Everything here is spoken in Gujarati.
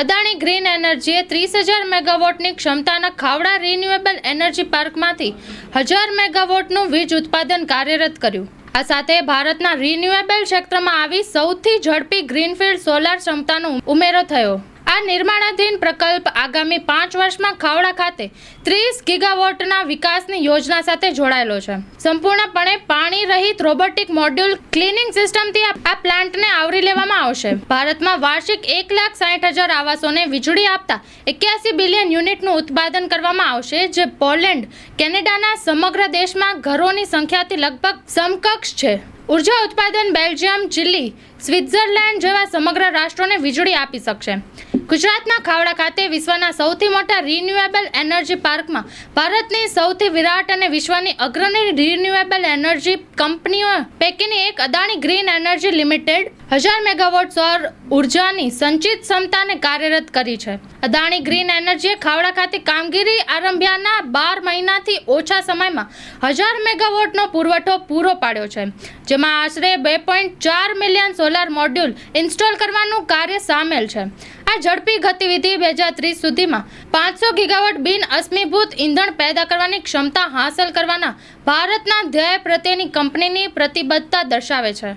અદાણી ગ્રીન એનર્જીએ ત્રીસ હજાર મેગાવોટની ક્ષમતાના ખાવડા રિન્યુએબલ એનર્જી પાર્કમાંથી હજાર મેગાવોટનું વીજ ઉત્પાદન કાર્યરત કર્યું. આ સાથે ભારતના રિન્યુએબલ ક્ષેત્રમાં આવી સૌથી ઝડપી ગ્રીનફિલ્ડ સોલાર ક્ષમતાનો ઉમેરો થયો. આ નિર્માણાધીન પ્રકલ્પ આગામી પાંચ વર્ષમાં ખાવડા ખાતે ત્રીસ ગીગાવોટના વિકાસની યોજના સાથે જોડાયેલો છે. સંપૂર્ણપણે પાણી રહિત રોબોટિક મોડ્યુલ ક્લિનિંગ સિસ્ટમથી આ પ્લાન્ટને આવરી લેવામાં આવશે. ભારતમાં વાર્ષિક એક લાખ સાઠ હજાર આવાસોને વીજળી આપતા એક્યાસી બિલિયન યુનિટનું ઉત્પાદન કરવામાં આવશે, જે પોલેન્ડ, કેનેડાના સમગ્ર દેશમાં ઘરોની સંખ્યાથી લગભગ સમકક્ષ છે. ઊર્જા ઉત્પાદન બેલ્જિયમ, ચીલી, સ્વિટ્ઝરલેન્ડ જેવા સમગ્ર રાષ્ટ્રોને વીજળી આપી શકશે. ગુજરાતના ખાવડા ખાતે વિશ્વના સૌથી મોટા રિન્યુએબલ એનર્જી પાર્કમાં ભારતની સૌથી વિરાટ અને વિશ્વની અગ્રણી રિન્યુએબલ એનર્જી કંપનીઓ પૈકીની એક અદાણી ગ્રીન એનર્જી લિમિટેડ હજાર મેગાવોટ સૌર ઉર્જાની સંચિત ક્ષમતાને કાર્યરત કરી છે. અદાણી ગ્રીન એનર્જીએ ખાવડા ખાતે કામગીરી આરંભ્યાના બાર મહિનાથી ઓછા સમયમાં હજાર મેગાવોટનો પુરવઠો પૂરો પાડ્યો છે. જેમાં આશરે બે પોઈન્ટ ચાર મિલિયન સોલાર મોડ્યુલ ઇન્સ્ટોલ કરવાનું કાર્ય સામેલ છે. આ ઝડપી ગતિવિધિ બે હજાર ત્રીસ સુધીમાં પાંચસો ગીગાવોટ બિન અશ્મીભૂત ઈંધણ પેદા કરવાની ક્ષમતા હાંસલ કરવાના ભારતના ધ્યેય પ્રત્યેની કંપનીની પ્રતિબદ્ધતા દર્શાવે છે.